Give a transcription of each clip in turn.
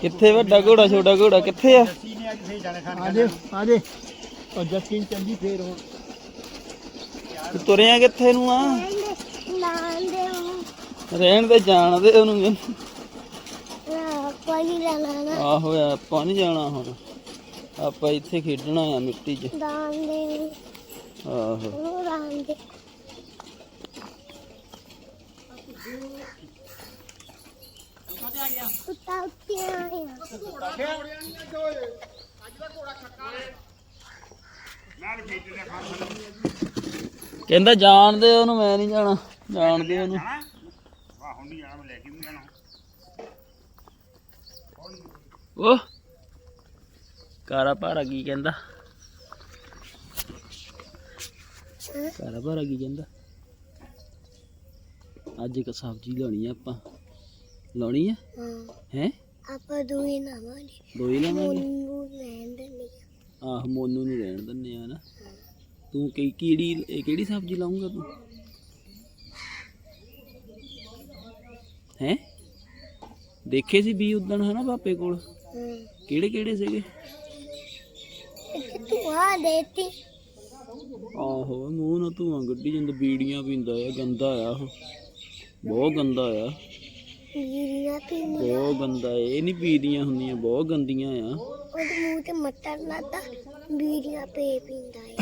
ਕਿੱਥੇ ਵੱਡਾ ਘੋੜਾ ਛੋਟਾ ਘੋੜਾ? ਕਿੱਥੇ ਆ? ਆਜੇ ਆਜੇ। ਉਹ ਜਸਕਿਨ ਚੱਲੀ ਫੇਰ ਤੂੰ ਤੁਰਿਆ ਕਿੱਥੇ ਨੂੰ ਆ? ਰਹਿਣ ਦੇ ਜਾਣ ਦੇ ਉਹਨੂੰ ਨਾ ਕੋਈ ਲੈਣਾ ਨਾ ਆਹੋ ਨਹੀਂ ਜਾਣਾ ਹੁਣ। ਆਪਾਂ ਇੱਥੇ ਖੇਡਣਾ ਆ ਮਿੱਟੀ 'ਚ। ਦਾਨ ਦੇ ਆਹੋ। ਉਹ ਦਾਨ ਦੇ ਕੁੱਤਾ ਉੱਤੇ ਆਇਆ। ਕਹਿੰਦਾ ਜਾਣ ਦੇ ਉਹਨੂੰ ਮੈਂ ਨਹੀਂ ਜਾਣਾ। ਜਾਣ ਦੇ ਉਹਨੂੰ। ਉਹ ਕਾਰਾ ਭਾਰਾ ਕੀ ਕਹਿੰਦਾ? ਕਾਰਾ ਭਾਰਾ ਕੀ ਕਹਿੰਦਾ? ਅੱਜ ਇੱਕ ਸਬਜ਼ੀ ਲਾਉਣੀ ਆ ਆਪਾਂ। ਲਾਉਣੀ ਆ? ਹਾਂ। ਹੈ? ਆਪਾਂ ਦੋਏ ਨਾ ਮਾਰੀ ਦੋ ਹੀ ਲਾਵਾਂਗੇ ਨੂੰ ਲੈਣ ਦੇ ਨਹੀਂ ਆਹ ਮੋਨੂ ਨੂੰ ਰਹਿਣ ਦਿੰਨੇ ਆ ਨਾ ਤੂੰ ਕੀ ਕਿਹੜੀ ਇਹ ਕਿਹੜੀ ਸਬਜ਼ੀ ਲਾਉਂਗਾ ਤੂੰ? ਹੈ? ਦੇਖੇ ਸੀ ਵੀ ਉਦਣ ਹਨਾ ਪਾਪੇ ਕੋਲ? ਕਿਹੜੇ ਕਿਹੜੇ ਸੀਗੇ? ਇੱਕ ਤੂੰ ਆ ਦੇਤੀ। ਆਹੋ ਮੂੰਹ ਨਾਲ ਧੂਆਂ ਗੱਡੀ ਜਾਂਦਾ ਬੀੜੀਆਂ ਪੀਂਦਾ ਆ ਗੰਦਾ ਆ ਉਹ। ਬਹੁਤ ਗੰਦਾ ਆ। ਬਹੁਤ ਗੰਦਾ ਆ। ਇਹ ਨਹੀਂ ਪੀਦੀਆਂ ਹੁੰਦੀਆਂ ਬਹੁਤ ਗੰਦੀਆਂ ਆ। ਉਹਦੇ ਮੂੰਹ ਤੇ ਮੱਟਰ ਲਾਤਾ ਵੀਰੀਆਂ ਪੇ ਪੀਂਦਾ ਹੈ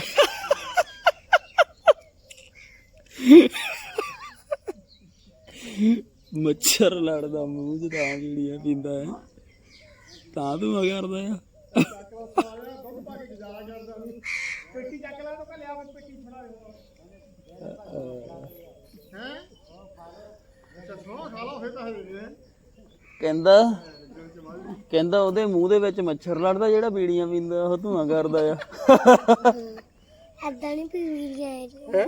ਮੱਛਰ ਲੜਦਾ ਮੂੰਹ 'ਚ ਤਾਂ ਬੀੜੀਆਂ ਪੀਂਦਾ ਹੈ। ਤਾਂ ਧੂਆਂ ਕਰਦਾ ਆ। ਕਹਿੰਦਾ ਕਹਿੰਦਾ ਉਹਦੇ ਮੂੰਹ ਦੇ ਵਿੱਚ ਮੱਛਰ ਲੜਦਾ ਜਿਹੜਾ ਬੀੜੀਆਂ ਪੀਂਦਾ ਉਹ ਧੂਆਂ ਕਰਦਾ ਆ। ਐਦਾਂ ਨਹੀਂ ਪੀ ਵੀਰੀਆਂ ਹੈ?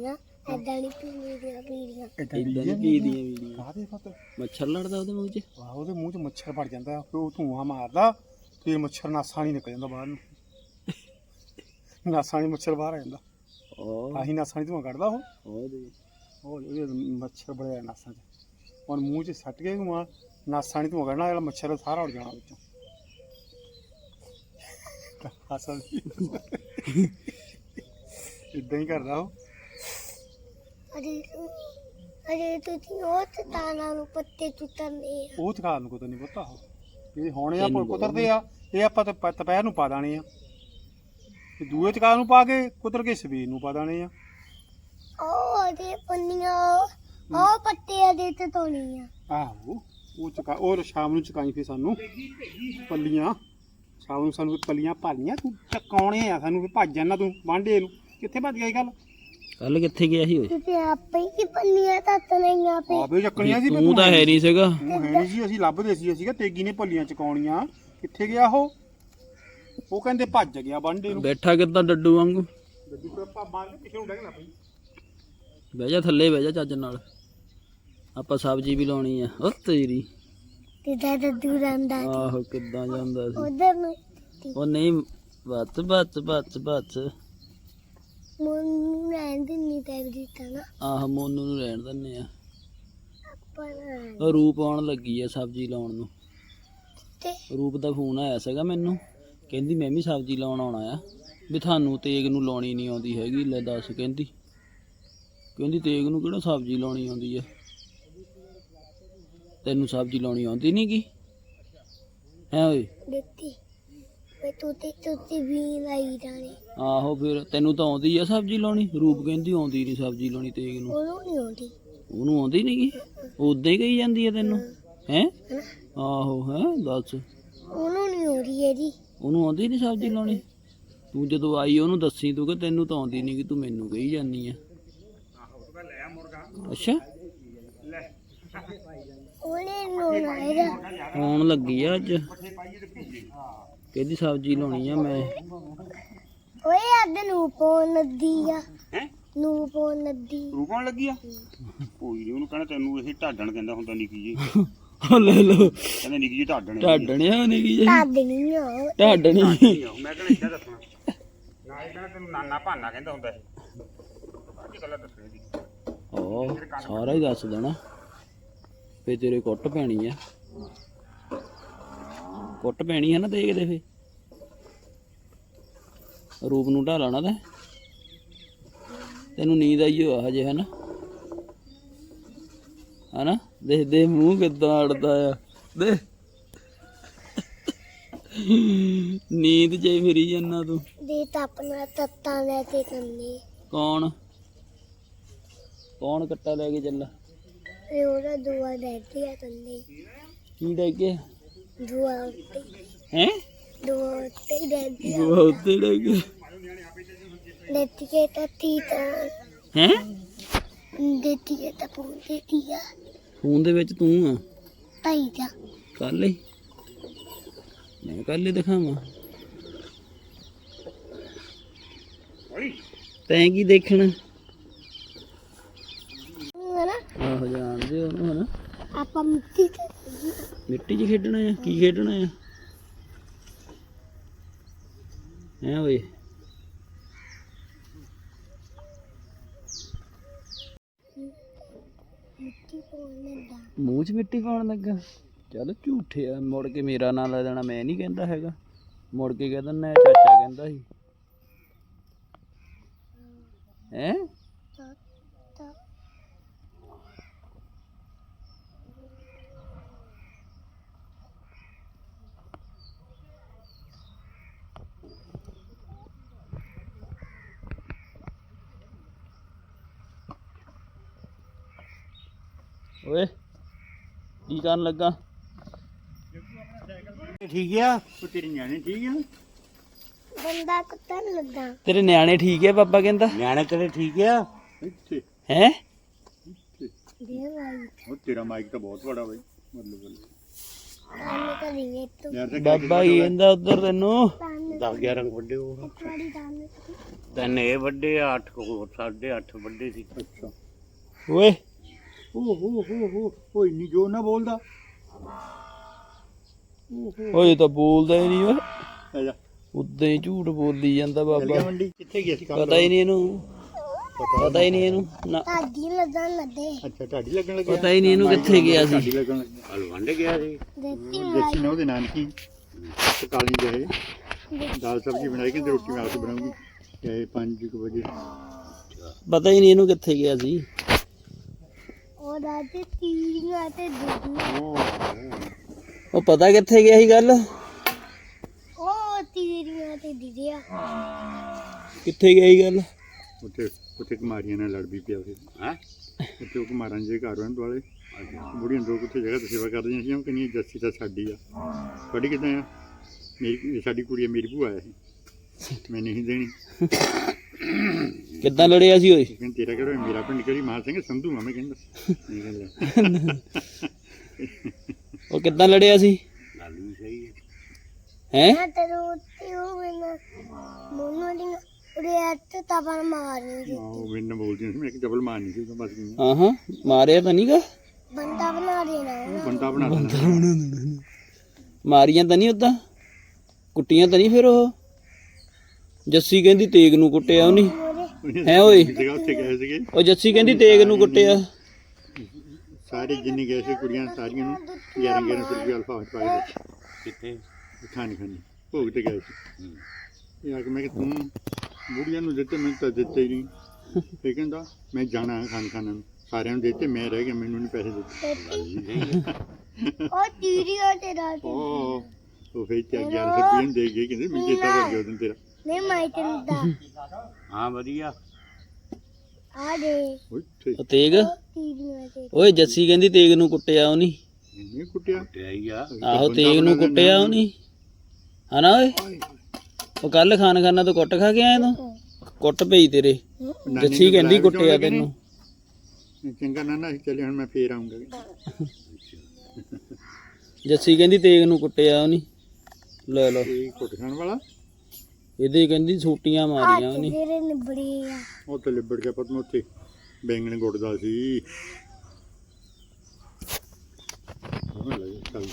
ਨਾ ਐਦਾਂ ਨਹੀਂ ਪੀ ਵੀਰੀਆਂ ਵੀਰੀਆਂ ਇਦਾਂ ਨਹੀਂ ਪੀਦੀਆਂ। ਬੀੜੀਆਂ। ਕਾਹਦੇ ਫਤ ਮੱਛਰ ਲੜਦਾ ਉਹਦੇ ਮੂੰਹ 'ਚ? ਵਾਹ ਉਹਦੇ ਮੂੰਹ 'ਚ ਮੱਛਰ ਵੜ ਜਾਂਦਾ ਫਿਰ ਉਹ ਧੂਆਂ ਮਾਰਦਾ ਫਿਰ ਮੱਛਰ ਨਾਸਾ ਨਹੀਂ ਨਿਕਲ ਜਾਂਦਾ ਬਾਹਰ ਨੂੰ। ਨਾਸਾ ਨਹੀਂ ਮੱਛਰ ਬਾਹਰ ਆ ਜਾਂਦਾ। ਉਹ। ਆਹੀ ਨਾਸਾ ਨਹੀਂ ਧੂਆਂ ਕੱਢਦਾ ਉਹ। ਉਹਦੇ ਉਹ ਉਹਦੇ ਮੱਛਰ ਬੜਿਆ ਨਾਸਾਂ 'ਚ। ਹੁਣ ਮੂੰਹ 'ਚ ਸੱਟ ਕੇ ਧੂਆਂ ਨਾਸਾ ਨਹੀਂ ਧੂਆਂ ਕੱਢਣਾ ਜਿਹੜਾ ਮੱਛਰ ਸਾਰਾ ਉੱਡ ਜਾਣਾ ਵਿੱਚੋਂ। ਅਸਲ ਇਦਾਂ ਹੀ ਕਰਦਾ ਉਹ। ਅਰੇ ਅਰੇ ਤੁਸੀਂ ਉਹ ਤੇ ਤਾਨਾ ਨੂੰ ਪੱਤੇ ਚੁੱਟਣੇ ਆ। ਉਹ ਤਕਾਲ ਨੂੰ ਕੋਈ ਨਹੀਂ ਪਤਾ ਉਹ ਇਹ ਹੁਣ ਆ ਕੁਤਰਦੇ ਆ ਇਹ ਆਪਾਂ ਤੇ ਦੁਪਹਿਰ ਨੂੰ ਪਾ ਦਾਣੇ ਆ। ਤੇ ਦੂਏ ਤਕਾਲ ਨੂੰ ਪਾ ਕੇ ਕੁਤਰ ਕੇ ਸਵੇਰ ਨੂੰ ਪਾ ਦਾਣੇ ਆ? ਉਹ ਉਹਦੇ ਪੰਨੀਆਂ ਉਹ ਪੱਤੇ ਦੇ ਤੇ ਤੋਣੀ ਆ ਆਹੋ ਉਹ ਚਕਾ ਉਹ ਸ਼ਾਮ ਨੂੰ ਚਕਾਈ ਫੇ ਸਾਨੂੰ ਪੱਲੀਆਂ। ਸ਼ਾਮ ਨੂੰ ਸਾਨੂੰ ਪੱਲੀਆਂ ਭਾਲੀਆਂ। ਤੂੰ ਚਕਾਉਣੇ ਆ ਸਾਨੂੰ ਵੀ ਭੱਜ ਜਾਣਾ ਤੂੰ ਵਾਂਡੇ ਨੂੰ। ਕਿੱਥੇ ਭੱਜ ਗਿਆ ਇਹ ਗੱਲ? ਕੱਲ ਕਿੱਥੇ ਗਿਆ ਸੀ ਓਏ? ਤੁਸੀਂ ਆਪੇ ਹੀ ਪੰਨੀਆਂ ਤੱਤ ਨਹੀਂ ਆਪੇ। ਆਪੇ ਚੱਕਣੀਆਂ ਸੀ ਤੂੰ ਤਾਂ ਹੈ ਨਹੀਂ ਸੀਗਾ। ਉਹ ਹੈ ਨਹੀਂ ਸੀ ਅਸੀਂ ਲੱਭਦੇ ਸੀ ਅਸੀਂ ਕਿ ਤੇਗੀ ਨੇ ਪੱਲੀਆਂ ਚਕਾਉਣੀਆਂ। ਕਿੱਥੇ ਗਿਆ ਉਹ? ਉਹ ਕਹਿੰਦੇ ਭੱਜ ਗਿਆ ਵਾਂਡੇ ਨੂੰ। ਬੈਠਾ ਕਿੱਦਾਂ ਡੱਡੂ ਵਾਂਗੂ? ਗੱਡੀ ਪਰ ਆਪਾਂ ਮਾਰ ਕੇ ਪਿੱਛੇ ਨੂੰ ਡੈਗਣਾ ਪਈ ਬਹਿ ਜਾ ਥੱਲੇ ਬਹਿ ਜਾ ਚੱਜ ਨਾਲ। ਆਪਾਂ ਸਬਜ਼ੀ ਵੀ ਲਾਉਣੀ ਆ। ਉਹ ਤੇਰੀ। ਤੇ ਦਾਦਾ ਦੂਰਾਂਦਾ ਆਹੋ ਕਿੱਦਾਂ ਜਾਂਦਾ ਸੀ? ਉਧਰ ਨੂੰ ਉਹ ਨਹੀਂ ਬੱਤ ਬੱਤ ਬੱਤ ਬੱਤ ਮਨ ਰਹਿੰਦੇ ਨਹੀਂ ਤੇ ਦਿੱਤਾ ਨਾ। ਆਹ ਮੋਨੂ ਨੂੰ ਰਹਿਣ ਦਿੰਨੇ ਆ। ਉਹ ਰੂਪ ਆਉਣ ਲੱਗੀ ਆ ਸਬਜ਼ੀ ਲਾਉਣ ਨੂੰ। ਤੇ ਰੂਪ ਦਾ ਫੋਨ ਆਇਆ ਸੀਗਾ ਮੈਨੂੰ। ਕਹਿੰਦੀ ਮੈਂ ਵੀ ਸਬਜ਼ੀ ਲਾਉਣ ਆਉਣਾ ਆ। ਵੀ ਤੁਹਾਨੂੰ ਤੇਗ ਨੂੰ ਲਾਉਣੀ ਨਹੀਂ ਆਉਂਦੀ ਹੈਗੀ ਲੈ ਦੱਸ ਕਹਿੰਦੀ। ਕਹਿੰਦੀ ਤੇਗ ਨੂੰ ਕਿਹੜਾ ਸਬਜ਼ੀ ਲਾਉਣੀ ਆਉਂਦੀ ਆ? ਤੈਨੂੰ ਸਬਜ਼ੀ ਲਾਉਣੀ ਆਉਂਦੀ ਨਹੀਂ ਗੀ? ਹੈ ਓਏ? ਦਿੱਤੀ। ਮੈਂ ਤੂੰ ਤੇ ਤੁੱਤੀ ਵੀ ਲਾਈ ਜਾਣੀ। ਆਹੋ ਫਿਰ ਤੈਨੂੰ ਤਾਂ ਆਉਂਦੀ ਆ ਸਬਜ਼ੀ ਲਾਉਣੀ? ਰੂਪ ਕਹਿੰਦੀ ਆਉਂਦੀ ਨਹੀਂ ਸਬਜ਼ੀ ਲਾਉਣੀ ਤੇਗ ਨੂੰ। ਉਹਨੂੰ ਨਹੀਂ ਆਉਂਦੀ। ਉਹਨੂੰ ਆਉਂਦੀ ਨਹੀਂ ਉਦਾਂ ਹੀ ਕਹੀ ਜਾਂਦੀ ਆ ਤੈਨੂੰ? ਹੈ। ਆਹੋ ਹੈ? ਦੱਸ। ਉਹਨੂੰ ਨਹੀਂ ਆਉਂਦੀ ਇਹਦੀ। ਉਹਨੂੰ ਆਉਂਦੀ ਨਹੀਂ ਸਬਜ਼ੀ ਲਾਉਣੀ? ਤੂੰ ਜਦੋਂ ਆਈ ਉਹਨੂੰ ਦੱਸੀ ਤੂੰ ਕਿ ਤੈਨੂੰ ਤਾਂ ਆਉਂਦੀ ਨਹੀਂ ਕਿ ਤੂੰ ਮੈਨੂੰ ਕਹੀ ਜਾਂਦੀ ਆ। ਅੱਛਾ। ਉਹਨੇ ਨੂੰ ਲਾਇਆ ਆਉਣ ਲੱਗੀ ਆ ਅੱਜ। ਕਹਿੰਦੀ ਸਬਜ਼ੀ ਲਾਉਣੀ ਆ ਮੈਂ? ਓਏ ਅੱਧ ਨੂੰ ਪੋਣ ਨਦੀ ਆ। ਹੈ? ਨੂੰ ਪੋਣ ਨਦੀ ਰੂਪਾਂ ਲੱਗੀ ਆ? ਕੋਈ ਨਹੀਂ ਉਹਨੂੰ ਕਹਿੰਦਾ ਤੈਨੂੰ ਇਹ ਢਾਡਣ ਕਹਿੰਦਾ ਹੁੰਦਾ ਨਿੱਕੀ ਜੀ ਉਹ ਲੈ ਲਓ। ਕਹਿੰਦਾ ਨਿੱਕੀ ਜੀ ਢਾਡਣ ਢਾਡਣਿਆ ਨਹੀਂ ਕੀ ਤਦ ਨਹੀਂ ਆ। ਢਾਡਣੀ। ਮੈਂ ਕਹਿੰਦਾ ਇੱਦਾਂ ਦੱਸਣਾ। ਨਾ ਇਹ ਕਹਿੰਦਾ ਤੈਨੂੰ ਨਾਨਾ ਭਾਨਾ ਕਹਿੰਦਾ ਹੁੰਦਾ ਇਹ। ਅੱਜ ਗੱਲਾਂ ਦੱਸਣੀ ਦੀ ਓ ਸਾਰਾ ਹੀ ਦੱਸ ਦੇਣਾ। ਫੇ ਤੇਰੇ ਕੁੱਟ ਪੈਣੀ ਆ। ਕੁੱਟ ਪੈਣੀ ਹੈ ਨਾ ਤੇਗ ਦੇ ਫੇ। ਰੂਪ ਨੂੰ ਢਾਲਣਾ ਤਾਂ ਤੈਨੂੰ ਨੀਂਦ ਆਈ ਹੋ ਹਜੇ ਹਨਾ? ਹਨਾ? ਦੇਖ ਦੇ ਮੂੰਹ ਕਿੱਦਾਂ ਅੜਦਾ ਆ। ਦੇ ਨੀਂਦ ਜੇ ਫਿਰੀ ਜਾਂਦਾ ਤੂੰ। ਦੇ ਤਾਂ ਆਪਣਾ ਤੱਤਾਂ ਲੈ ਕੇ ਕੰਨੇ ਕੌਣ? ਕੌਣ ਕੱਟਾ ਲੈ ਕੇ ਚੱਲਾ? ਤੇ ਉਹਦਾ ਦੁਆ ਦੇ ਦਿਆ ਕੰਨੇ ਕੀ ਲੈ ਕੇ ਦੁਆ ਉੱਤੇ। ਹੈ? ਦੁਆ ਉੱਤੇ ਦੇ ਦਿਆ ਬਹੁਤ ਲੈ ਕੇ ਦੇਤੀ ਕੇ ਤਾਂ ਤੀ ਤਾਂ ਹੈ? ਦੇਤੀ ਕੇ ਤਾਂ ਪੂੰ ਦੇਤੀ ਆ। ਫੋਨ ਦੇ ਵਿੱਚ ਤੂੰ ਆ? ਤਾਈ ਜਾ ਕੱਲ ਹੀ? ਮੈਂ ਕੱਲ ਹੀ ਦਿਖਾਵਾਂ। ਤੈਂ ਕੀ ਦੇਖਣਾ ਹਨਾ ਆਹੋ ਜਾਣਦੇ ਉਹਨੂੰ ਹਨਾ ਆਪਾਂ ਮਿੱਟੀ ਤੇ ਮਿੱਟੀ 'ਚ ਖੇਡਣਾ ਆ? ਕੀ ਖੇਡਣਾ ਆ? ਹੈ ਓਏ। ਮੂੰਹ 'ਚ ਮਿੱਟੀ ਪਾਉਣ ਲੱਗਾ। ਚੱਲ ਝੂਠੇ ਆ, ਮੁੜ ਕੇ ਮੇਰਾ ਨਾਂ ਲੈ ਦੇਣਾ, ਮੈਂ ਨਹੀਂ ਕਹਿੰਦਾ ਹੈਗਾ। ਮੁੜ ਕੇ ਕਹਿ ਦਿੰਦਾ, ਚਾਚਾ ਕਹਿੰਦਾ ਸੀ। ਹੈ? ਓਏ ਕੀ ਕਰਨ ਲੱਗਾ? ਠੀਕ ਆ? ਤੇਰੀ ਨਿਆਣੇ ਠੀਕ ਆ? ਬੰਦਾ ਕੁੱਤਾ ਨੀ ਲੱਗਾ। ਤੇਰੇ ਨਿਆਣੇ ਠੀਕ ਹੈ ਪਾਪਾ ਕਹਿੰਦਾ? ਨਿਆਣੇ ਤੇਰੇ ਠੀਕ ਆ? ਇੱਥੇ। ਹੈ? ਦੇ ਵਾਈ ਉਹ ਤੇਰਾ ਮਾਈਕ ਤਾਂ ਬਹੁਤ ਵੱਡਾ ਬਈ। ਮਤਲਬ ਕਰੀਏ ਤੂੰ ਤੇ। ਬਾਬਾ ਹੀ ਕਹਿੰਦਾ ਉਧਰ ਤੈਨੂੰ। ਤਾਨੇ 10 11 ਵੱਡੇ ਹੋ। ਥੋੜੀ ਤਾਨੇ ਤਿੰਨ ਇਹ ਵੱਡੇ 8 ਕੋ 8.5 ਵੱਡੇ ਸੀ। ਅੱਛਾ ਓਏ ਓ ਹੋ ਹੋ ਹੋ ਨਹੀਂ ਜੋ ਨਾ ਬੋਲਦਾ। ਓਏ ਤਾਂ ਬੋਲਦਾ ਹੀ ਨਹੀਂ ਓਏ। ਆ ਜਾ। ਉਦਾਂ ਹੀ ਝੂਠ ਬੋਲੀ ਜਾਂਦਾ ਚੱਲ ਗਿਆ ਬਾਬਾ ਮੰਡੀ ਕਿੱਥੇ ਗਿਆ ਸੀ ਕੰਮ ਪਤਾ ਹੀ ਨਹੀਂ ਇਹਨੂੰ। ਪਤਾ ਹੀ ਨਹੀਂ ਇਹਨੂੰ। ਨਾ। ਤਾਦੀ ਲੱਗਾ। ਲੱਦੇ ਅੱਛਾ ਢਾਡੀ ਲੱਗਣ ਲੱਗਿਆ? ਪਤਾ ਹੀ ਨਹੀਂ ਇਹਨੂੰ ਕਿੱਥੇ ਗਿਆ ਸੀ। ਢਾਡੀ ਲੱਗਣ ਲੱਗਿਆ। ਹਲਵੰਡੇ ਗਿਆ ਸੀ। ਦੇਤੀ ਦੇਸੀ ਨਾ ਉਹਦੇ ਨਾਨਕੀ। ਤੇ ਕਾਲੀ ਗਏ ਦਾਲ ਸਬਜ਼ੀ ਬਣਾਈ ਕਿ ਰੋਟੀ ਮੈਂ ਆਪ ਬਣਾਉਂਗੀ। ਇਹ 5 ਵਜੇ। ਪਤਾ ਹੀ ਨਹੀਂ ਇਹਨੂੰ ਕਿੱਥੇ ਗਿਆ ਸੀ। ਉਹ ਦਾਦੇ ਤੀਰੀਆਂ ਤੇ ਦੁੱਧੀਆਂ ਉਹ ਪਤਾ ਕਿੱਥੇ ਗਿਆ ਸੀ ਗੱਲ? ਉਹ ਤੀਰੀਆਂ ਤੇ ਦਿਦਿਆ। ਕਿੱਥੇ ਗਿਆ ਸੀ ਗੱਲ? ਉੱਥੇ ਉੱਥੇ ਕੁਮਾਰੀਆਂ ਨਾਲ ਲੜ ਵੀ ਪਿਆ ਸੀ ਹੈ? ਉੱਥੇ ਉਹ ਕੁਮਾਰਾਂ ਦੇ ਘਰ ਰਹਿਣ ਵਾਲੇ। ਬੁੜੀਆਂ ਦੋ ਉੱਥੇ ਜਗ੍ਹਾ ਤੇ ਸੇਵਾ ਕਰਦੀਆਂ ਸੀ। ਉਹ ਕਹਿੰਦੀਆਂ ਜੱਸੀ ਤਾਂ ਸਾਡੀ ਆ। ਤੁਹਾਡੀ ਕਿਦਾਂ ਆ? ਮੇਰੀ ਸਾਡੀ ਕੁੜੀ ਮੇਰੀ ਭੂਆ ਆ ਇਹ। ਮੈਂ ਨਹੀਂ ਦੇਣੀ। ਕਿੱਦਾਂ ਲੜਿਆ ਸੀ ਓਏ? ਉਹ ਕਹਿੰਦੇ ਤੇਰਾ ਕਿਹੜਾ ਮੇਰਾ ਪਿੰਡ ਕਿਹੜੀ? ਮਾਰ ਸਿੰਘ ਸੰਧੂ ਮੈਂ ਕਹਿੰਦਾ। ਨਹੀਂ ਕਹਿੰਦਾ। ਉਹ ਕਿੱਦਾਂ ਲੜਿਆ ਸੀ? ਗੱਲ ਵੀ ਸਹੀ ਹੈ। ਹੈ? ਮੈਂ ਤੈਨੂੰ ਉੱਤੇ ਉਹ ਮੈਨਾਂ ਮੋਨੋ ਦੀ ਉਰੇ ਅੱਤ ਤਬਰ ਮਾਰਨੀ ਸੀ। ਹਾਂ, ਉਹ ਮੈਨੂੰ ਬੋਲਦੀ ਸੀ ਮੈਂ ਕਿ ਡਬਲ ਮਾਰਨੀ ਸੀ ਉਹ ਬਸ ਗਈ ਹਾਂ ਹਾਂ। ਮਾਰਿਆ ਤਾਂ ਨਹੀਂਗਾ ਬੰਦਾ ਬਣਾ ਦੇਣਾ ਉਹ ਬੰਦਾ ਬਣਾ ਲੈਣਾ ਮਾਰੀਆਂ ਤਾਂ ਨਹੀਂ ਉਦਾਂ ਕੁੱਟੀਆਂ ਤਾਂ ਨਹੀਂ ਫਿਰ ਉਹ? ਜੱਸੀ ਕਹਿੰਦੀ ਤੇਗ ਨੂੰ ਕੁੱਟਿਆ ਉਹਨੇ। ਉਹਦੇ ਹੈ ਓਏ? ਜਗ੍ਹਾ ਉੱਥੇ ਗਏ ਸੀਗੇ। ਉਹ ਜੱਸੀ ਕਹਿੰਦੀ ਤੇਗ ਨੂੰ ਕੁੱਟਿਆ। ਸਾਰੇ ਜਿੰਨੇ ਗਏ ਸੀ ਕੁੜੀਆਂ ਸਾਰੀਆਂ ਨੂੰ 11 11 ਰੁਪਏ ਅਲਫਾ ਵਿੱਚ ਪਾਏ ਦੇ ਕਿੱਥੇ? ਖਾਣੀ ਖਾਣੀ। ਭੋਗ ਤੇ ਗਏ ਸੀ। ਇਹ ਆ ਕੇ ਮੈਂ ਕਿ ਤੂੰ ਬੁੜੀਆਂ ਨੂੰ ਦਿੱਤੇ ਮੈਨੂੰ ਤਾਂ ਦਿੱਤੇ ਹੀ ਨਹੀਂ। ਇਹ ਕਹਿੰਦਾ ਮੈਂ ਜਾਣਾ ਹੈ ਖਾਣ ਖਾਣਾ ਨੂੰ। ਸਾਰਿਆਂ ਨੂੰ ਦਿੱਤੇ ਮੈਂ ਰਹਿ ਗਿਆ ਮੈਨੂੰ ਨਹੀਂ ਪੈਸੇ ਦਿੱਤੇ। ਉਹ ਤੀਰੀਆਂ ਤੇ ਰਾਤ ਉਹ ਉਹ ਫੇਰ ਤੇ 11 ਰੁਪਏ ਦੇ ਗਏ ਕਹਿੰਦੇ ਮੈਂ ਕਰ ਗਿਆ ਉਦੋਂ ਤੇਰਾ। ਨਹੀਂ ਮਾਈ ਤੈਨੂੰ ਦਾ ਹਾਂ ਵਧੀਆ। ਆ ਦੇ। ਉਹ ਤੇਗ ਤੀਰੀਆਂ ਤੇ ਓਏ ਜੱਸੀ ਕਹਿੰਦੀ ਤੇਗ ਨੂੰ ਕੁੱਟਿਆ ਉਹਨੇ। ਨਹੀਂ ਕੁੱਟਿਆ? ਕੁੱਟਿਆ ਹੀ ਆ। ਆਹੋ ਤੇਗ ਨੂੰ ਕੁੱਟਿਆ ਉਹਨੇ। ਹਨਾ ਓਏ? ਉਹ ਕੱਲ ਖਾਨ ਖਾਨਾ ਤੋਂ ਕੁੱਟ ਖਾ ਕੇ ਆਇਆ ਤੂੰ? ਕੁੱਟ ਪਈ ਤੇਰੇ। ਜੱਸੀ ਕਹਿੰਦੀ ਕੁੱਟਿਆ ਤੈਨੂੰ? ਚੰਗਾ ਨਾ ਨਾ ਚੱਲੇ ਹੁਣ ਮੈਂ ਫੇਰ ਆਉਂਗਾ ਜੱਸੀ ਕਹਿੰਦੀ ਤੇਗ ਨੂੰ ਕੁੱਟਿਆ ਉਹਨੇ। ਲੈ ਲਓ। ਇਹ ਕੁੱਟ ਖਾਣ ਵਾਲਾ? ਇਹਦੇ ਕਹਿੰਦੀ ਛੋਟੀਆਂ ਮਾਰੀਆਂ ਉਹਨੇ। ਤੇਰੇ ਨਿਬੜੇ ਆ। ਉਹ ਤੇ ਲਿਬੜ ਗਿਆ ਪਤਮ ਉੱਥੇ। ਬੈਂਗਣ ਗੁੱਟਦਾ ਸੀ। ਉਹ ਲੱਗੇ ਚੱਲ